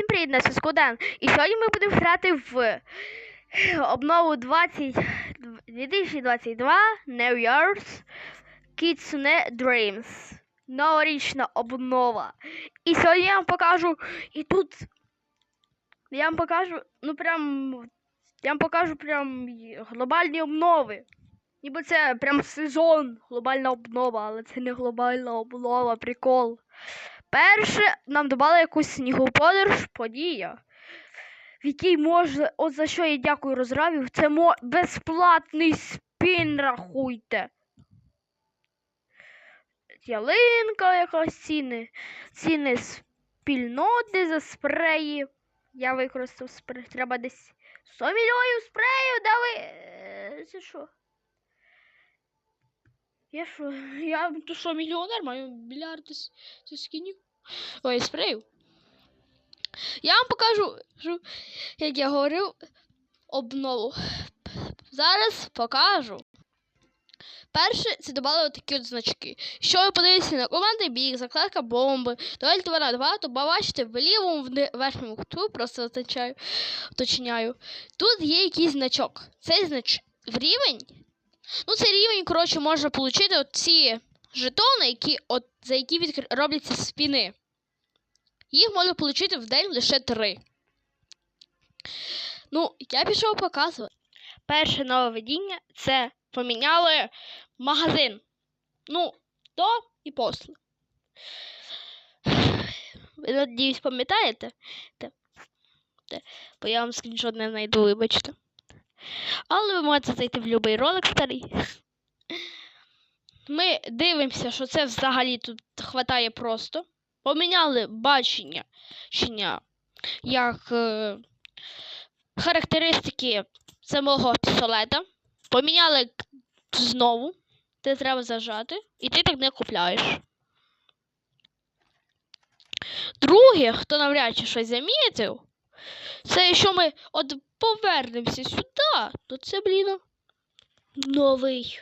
Всім привіт, на зв'язку Дан. І сьогодні ми будемо грати в обнову 20... 2022 New Year's Kitsune Dreams. Новорічна обнова. І сьогодні я вам покажу. І тут я вам покажу, ну прям. Я вам покажу прям глобальні обнови. Ніби це прям сезон, глобальна обнова, але це не глобальна обнова, прикол. Перше, нам додали якусь снігову подія, в якій можна, от за що я дякую розравів, це мо... безплатний спін, рахуйте. Ялинка якась ціни, ціни спільноти за спреї. Я використав спрей. Треба десь 100 мільйонів спреїв дали. Е, Це що? Я що? Я то що, мільйонер маю мільярди скінів. Ой, спреїв. Я вам покажу, що, як я говорив, обнову. Зараз покажу. Перше, це додали такі от значки. Що ви подивитеся на команди біг, закладка бомби, дуель 2 на 2, то бачите в лівому верхньому куту, просто уточняю. Тут є якийсь значок. Цей знач в рівень. Ну, цей рівень, коротше, можна отримати от ці жетони, які, от, за які відкр... робляться спіни. Їх можна отримати в день лише три. Ну, я пішов показувати. Перше нововведіння це поміняли магазин. Ну, до і після. Ви надіюсь, пам'ятаєте? Те. Те. Бо я вам скріншот не знайду, вибачте. Але ви можете зайти в будь-який ролик старий. Ми дивимося, що це взагалі тут хватає просто. Поміняли бачення, як е, характеристики самого пістолета. Поміняли знову. Ти треба зажати, і ти так не купляєш. Друге, хто навряд чи щось замітив, це якщо ми от повернемося сюди, то це, блін, новий.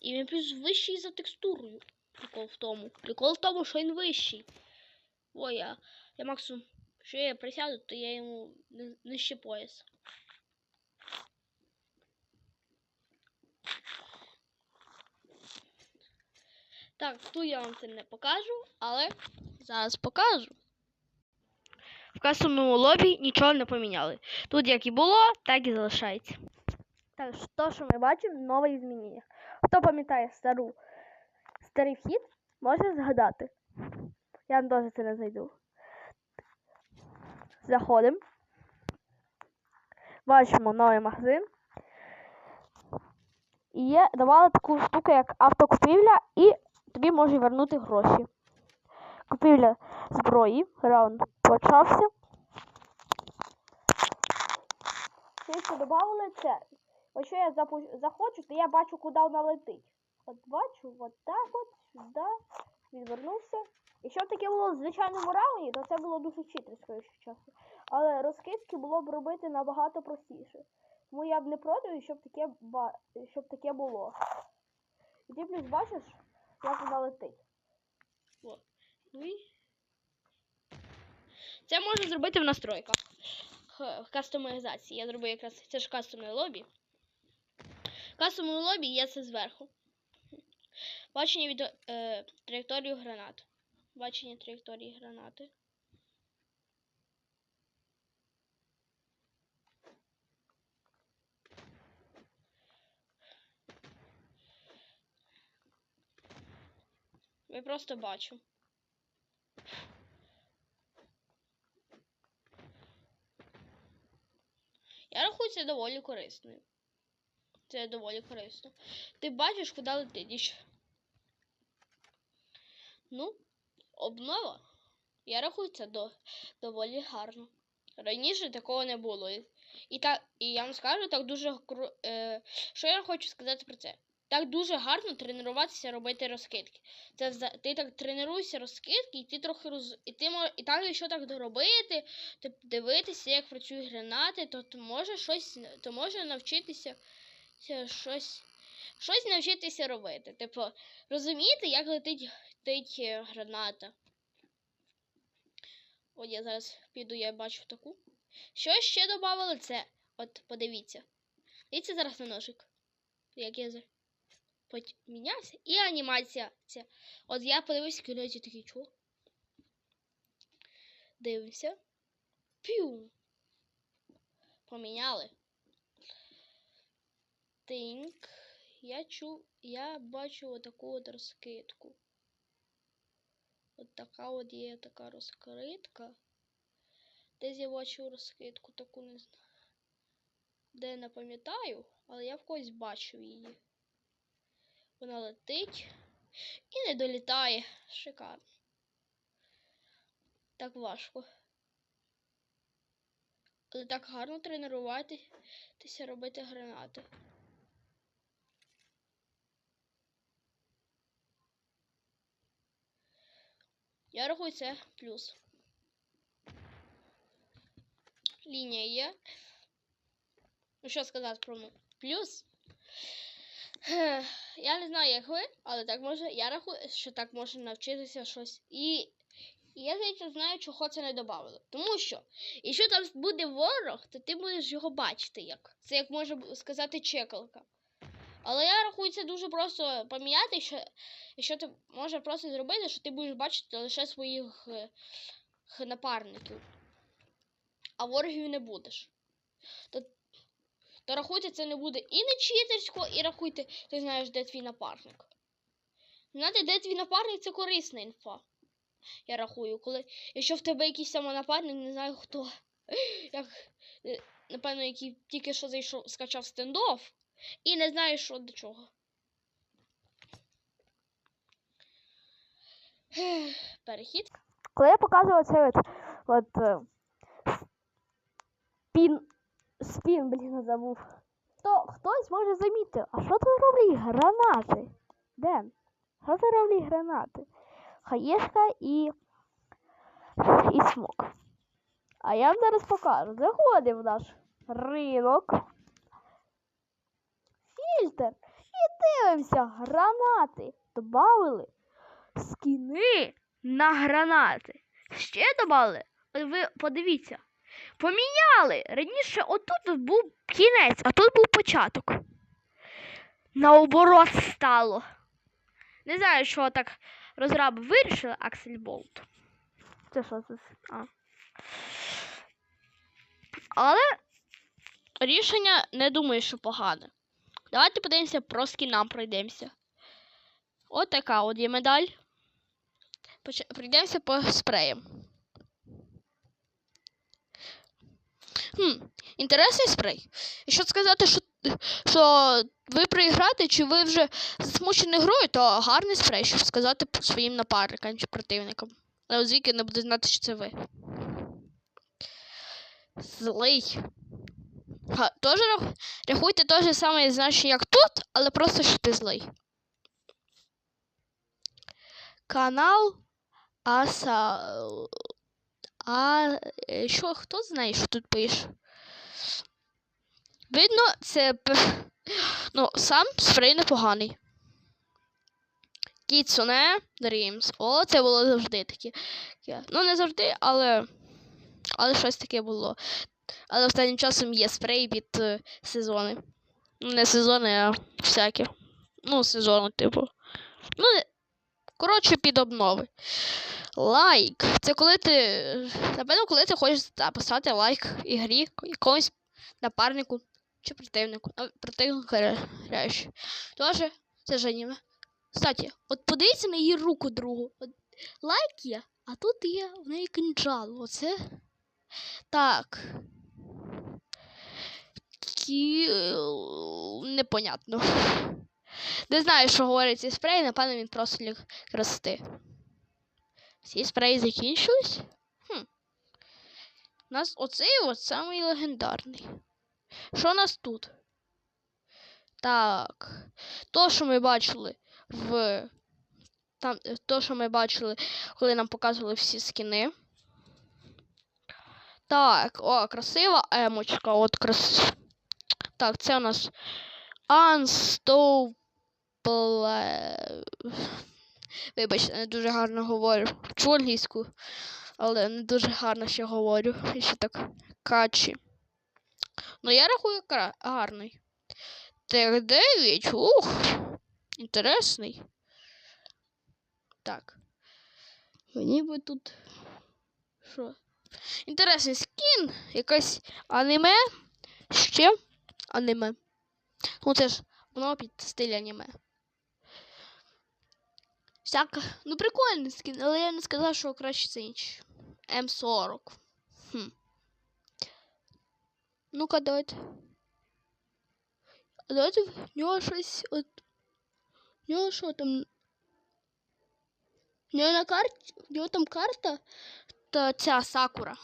І він плюс вищий за текстурою. Прикол в тому. Прикол в тому, що він вищий. Ой, я, я максимум, що я присяду, то я йому не- нижче пояс. Так, тут я вам це не покажу, але зараз покажу. В касовому лобі нічого не поміняли. Тут як і було, так і залишається. Так, то, що ми бачимо, нове змінення. Хто пам'ятає стару, старий вхід, може згадати. Я теж це не знайду. Заходимо. Бачимо новий магазин. І є, давали таку штуку, як автокупівля, і тобі може вернути гроші. Купівля зброї. Раунд почався. Ще що додали це. Якщо я захочу, то я бачу, куди вона летить. От бачу, от так от, сюди, відвернувся. Якщо б таке було в звичайному раунді, то це було дуже читерсько, якщо чесно. Але розкидки було б робити набагато простіше. Тому я б не проти, щоб таке, ба... щоб таке було. І ти плюс бачиш, як вона летить. О. Ну. Це можна зробити в настройках. В кастомізації. Я зробив якраз це ж кастомне лобі. В кастомному лобі є це зверху. Бачення від е, траєкторії гранат. Бачення траєкторії гранати. Я просто бачу. Я рахую це доволі корисною. Це доволі корисно. Ти бачиш, куди летиш. Ну, обнова. Я рахую це до, доволі гарно. Раніше такого не було. І, так, і я вам скажу, так дуже е, що я хочу сказати про це. Так дуже гарно тренуватися робити розкидки. Це ти так тренуєшся розкидки, і ти трохи роз. І ти мож... і так, якщо так доробити, то дивитися, як працюють гранати, то, то може щось то може навчитися щось щось навчитися робити. Типу, розуміти, як летить, летить е, граната. От я зараз піду, я бачу таку. Що ще додавали? Це. От, подивіться. Дивіться зараз на ножик. Як я за- помінявся. І анімація. Ця. От я подивився кінець такий чого. Дивимося. Пів. Поміняли. Тинк. Я чу. Я бачу отаку от розкидку. От така от є така розкритка. Десь я бачу розкидку, таку не знаю. Де не пам'ятаю, але я в когось бачу її. Вона летить і не долітає. Шикарно. Так важко. Але так гарно тренуватися робити гранати. Я рахую це плюс. Лінія є. Ну що сказати про плюс? Я не знаю, як ви, але так може. Я рахую, що так можна навчитися щось. І, я здається, знаю, чого це не додавали. Тому що, якщо там буде ворог, то ти будеш його бачити як. Це як може сказати чекалка. Але я рахую це дуже просто поміняти, що, що ти можеш просто зробити, що ти будеш бачити лише своїх е, напарників. А ворогів не будеш. То, то рахуйте, це не буде і не читерсько, і рахуйте, ти знаєш, де твій напарник. Знати, де твій напарник, це корисна інфа. Я рахую, коли. Якщо в тебе якийсь самонапарник, не знаю хто. Як, е, напевно, який тільки що зайшов, скачав стендоф і не знає, що до чого. Перехід. Коли я показував цей от, от е, спін, блін, забув, то хтось може замітити, а що це роблять гранати? Де? Що це роблять гранати? Хаєшка і, і смок. А я вам зараз покажу. Заходимо в наш ринок. Фільтр. І дивимося, гранати. Добавили скіни на гранати. Ще додали. От ви подивіться. Поміняли. Раніше отут був кінець, а тут був початок. Наоборот стало. Не знаю, що так розраби вирішили Аксельболт. Це що це? А. Але рішення не думаю, що погане. Давайте подивимося про скінам пройдемося. От така от є медаль. Пройдемося по спреям. Хм, інтересний спрей. Якщо сказати, що, що ви проіграєте, чи ви вже засмучені грою, то гарний спрей, щоб сказати своїм напарникам чи противникам. Але звідки не буде знати, що це ви. Злий. Тоже рах- рахуйте те же саме значення, як тут, але просто що ти злий. Канал Аса. А е, що хто знає, що тут пише? Видно, це ну, сам спрей непоганий. Кіцуне Dreams. О, це було завжди таке. Таке. Ну, не завжди, але. Але щось таке було. Але останнім часом є спрей від е, сезони. Ну, не сезони, а всякі. Ну, сезони, типу. Ну, коротше, під обнови. Лайк. Це коли ти. Напевно, коли ти хочеш та, поставити лайк ігрі якомусь напарнику чи противнику. А, противнику. Тоже це ж аніме. Кстати, от подивіться на її руку другу. От, лайк є, а тут є в неї кинджал. Оце. Так. Кі... Непонятно. Не знаю, що говорить цей спрей, напевно, він просто для красоти. Всі спреї закінчились? Хм. У нас оцей от самий легендарний. Що у нас тут? Так. То, що ми бачили в. Там, то, що ми бачили, коли нам показували всі скіни. Так, о, красива емочка. От крас... Так, це у нас Бле... Вибачте, не дуже гарно говорю. Вчу англійську, але не дуже гарно ще говорю. І ще так качі. Ну, я рахую гарний. Так, 9. Ух. Інтересний. Так. Мені би тут. Що? Інтересний скін. Якась аніме. Ще аніме. Ну це ж воно під стиль аніме. Всяка. Ну, прикольний скін, але я не сказав, що краще це інший. М40. Хм. Ну-ка, давайте. А Давайте в нього щось от. В нього що там? В нього на карті. В нього там карта. Та ця сакура.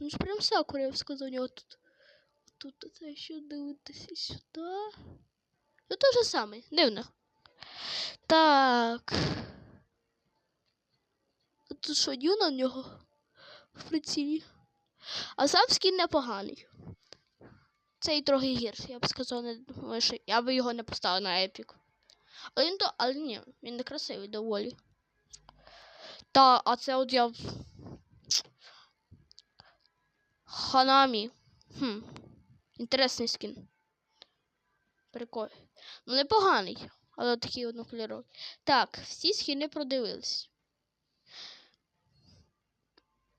Ну ж прям сакура, я б сказав, у нього тут. Тут це що дивитися сюди. Ну те же саме, дивно. Так. Тут що, Дюна в нього в прицілі. А сам скін непоганий. Цей трохи гірший, я б сказав, не що я би його не поставив на епік. Але він то, але ні, він не красивий доволі. Та, а це от я. Ханамі. Хм. Інтересний скін. Прикольно. Ну, непоганий, але такий однокольоровий. Так, всі скіни продивились.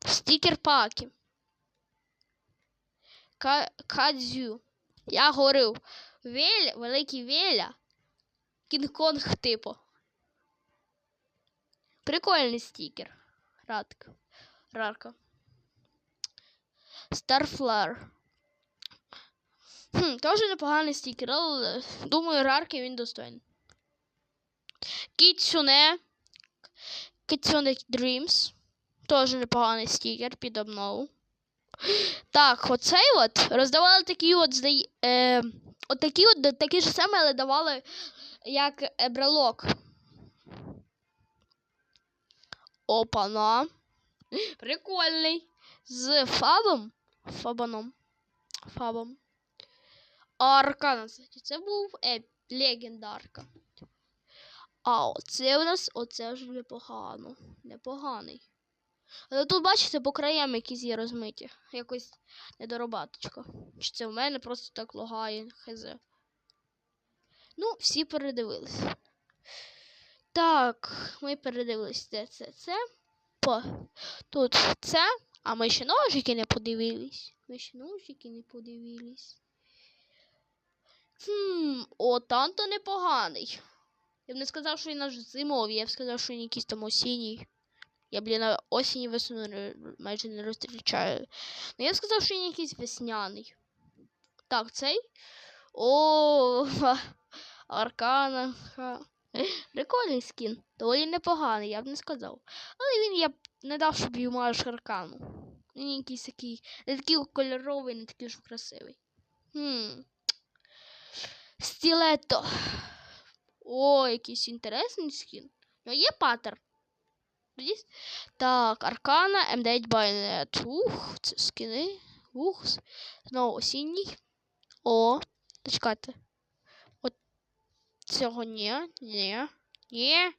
Стікер паки. Кадзю. Я говорив. Веля, великий Веля. Кінг-Конг типу. Прикольний стікер. Радка. Рарка. Старфлар. Хм, теж непоганий стікер, але думаю, рарки він достойний. Кіцюне. Кіцюне Dreams. Теж непоганий стікер під обнову. Так, оцей от роздавали такі от, е, от такі от такі ж самі, але давали як брелок. Опана. Прикольний. З фабом. Фабаном. Фабом. Аркана. кстати, Це був е, легендарка. А оце у нас оце вже непогано. Непоганий. Але тут, бачите, по краям якісь є розмиті. Якось недоробаточка. Чи це в мене просто так логає, хз. Ну, всі передивились. Так, ми передивились де це, це. По. Тут це. А ми ще ножики не подивились. Ми ще ножики не подивились. Хм, о, танто непоганий. Я б не сказав, що він аж зимовий, я б сказав, що він якийсь там осінній. Я, блін, осінь і весну майже не розрічаю. Ну, я сказав, що він якийсь весняний. Так, цей. О, Аркана. Прикольний скін. Доволі непоганий, я б не сказав. Але він я б не дав, щоб йому аж аркану. Він якийсь такий. Не такий кольоровий, не такий ж красивий. Хм. Стілето. О, якийсь інтересний скін. Ну, є паттерн. Так, Аркана, М9 Байонет. Ух, це скини. Ух. Знову осінній. О, чекайте. От цього ні, ні, ні.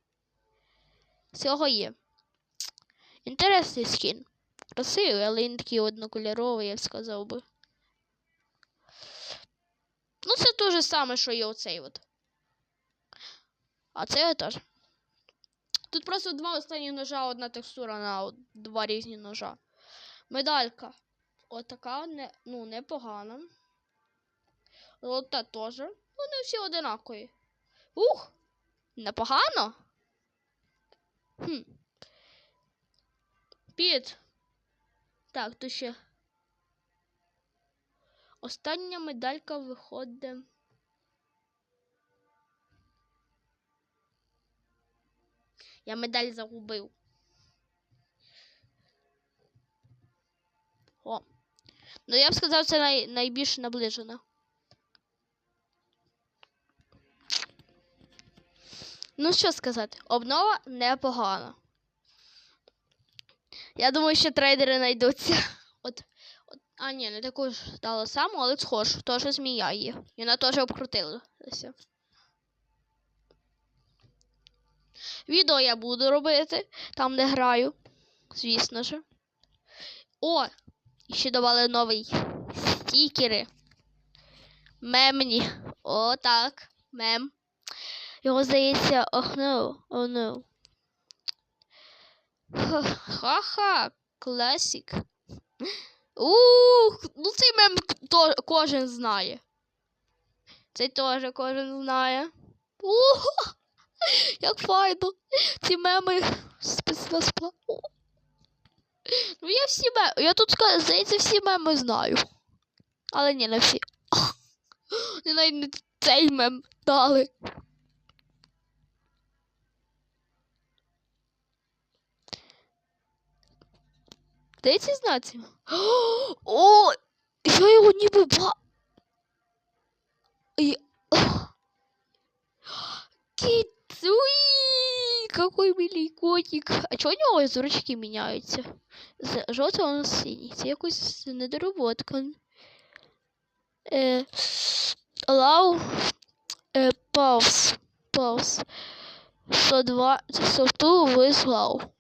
Цього є. Інтересний скін. Красивий, але він такий однокольоровий, я б сказав би. Ну, це те ж саме, що і оцей от. А це теж. Тут просто два останні ножа, одна текстура на два різні ножа. Медалька. Отака, не, ну, непогана. Ота теж. Вони всі одинакові. Ух! Непогано. Хм. Піт. Так, то ще. Остання медалька виходить. Я медаль загубив. О. Ну, я б сказав, це най... найбільш наближено. Ну, що сказати, обнова непогана. Я думаю, що трейдери знайдуться. От, от, а, ні, не таку ж стало саму, але схож. Теж змія є. І вона теж обкрутилася. Відео я буду робити, там, де граю. Звісно ж. О! Ще давали новий стікери. Мемні. О, так. Мем. Його здається. Ох, no. О. Ха- Ха-ха. Класік. Ух, ну цей мем кожен знає. Цей теж кожен знає. Ух, як файно. Ці меми спецназ Ну я всі меми. Я тут здається, всі меми знаю. Але ні, не всі. Не навіть не цей мем дали. Де ці знаці? О, я його ніби ба. Я... Кицуи! Какой милый котик. А чого у нього зручки міняються? З жовтого на синій. Це якось недороботка. Е, allow е, pause. Pause. 102, 102 with low.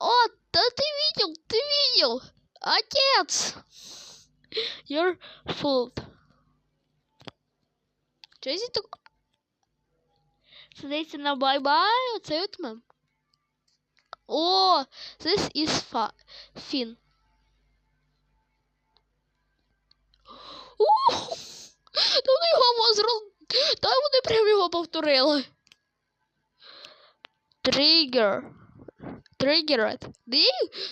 О, да ты видел, ты видел. Отец. You're fooled. Що це так? Здається на бай-бай, оце от мем. О, this is fa Finn. Ух! Та вони його возрос... Та вони прям його повторили. Тригер. Тригерет.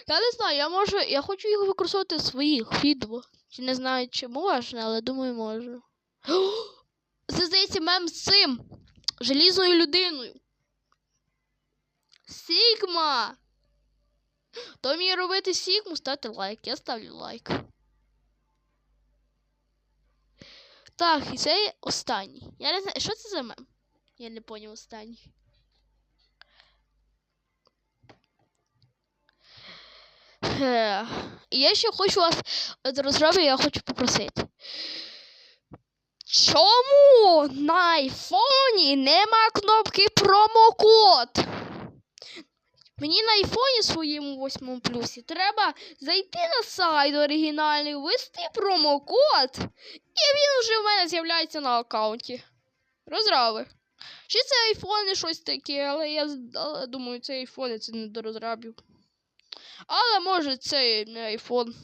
Я не знаю, я можу. Я хочу їх використовувати в своїх відео. Не знаю, чи можна, але думаю, можу. Це здається мем з цим. Желізною людиною. Сігма! Хто вміє робити Сігму, ставте лайк. Я ставлю лайк. Так, і це останній. Я не знаю, що це за мем? Я не поняв останній. Е, я ще хочу вас от розробити, я хочу попросити. Чому на айфоні нема кнопки промокод? Мені на айфоні своєму 8 плюсі треба зайти на сайт оригінальний, ввести промокод, і він вже в мене з'являється на аккаунті. Розраби. Чи це айфони щось таке, але я думаю, це айфони, це не до розрабів. Але може це не айфон.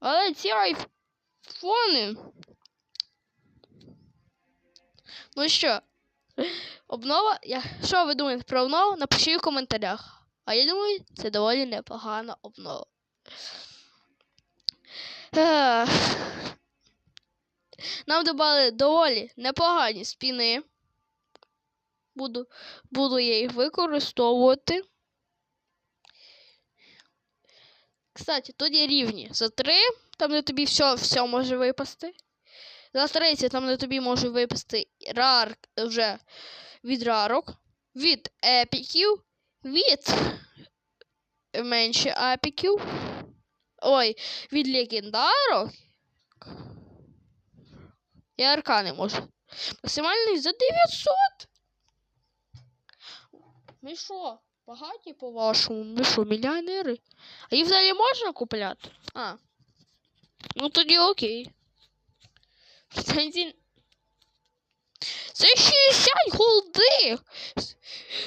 Але ці айфони. Ну що, обнова. Я... Що ви думаєте про обнову? Напишіть в коментарях. А я думаю, це доволі непогана обнова. Нам додали доволі непогані спіни. Буду, буду я їх використовувати. Кстати, тут є рівні. За 3, там де тобі все, все може випасти. За 30, там де тобі може випасти рар вже від рарок, від епіків, від менше епіків. Ой, від легендарок. І аркани може. Максимальний за 900. Ми що, багаті по-вашому? Ми що, мільйонери? А їх взагалі можна купляти? А. Ну тоді окей. Претензій... Це 60 голди! С-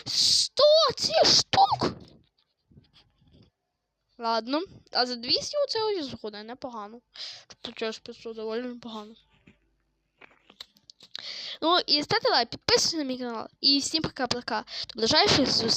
100 цих штук! Ладно. А за 200 оце ось згода непогано. Тобто ж 500 доволі непогано. Ну і ставте лайк, підписуйтесь на мій канал. І всім пока-пока. До ближайших зустрічей.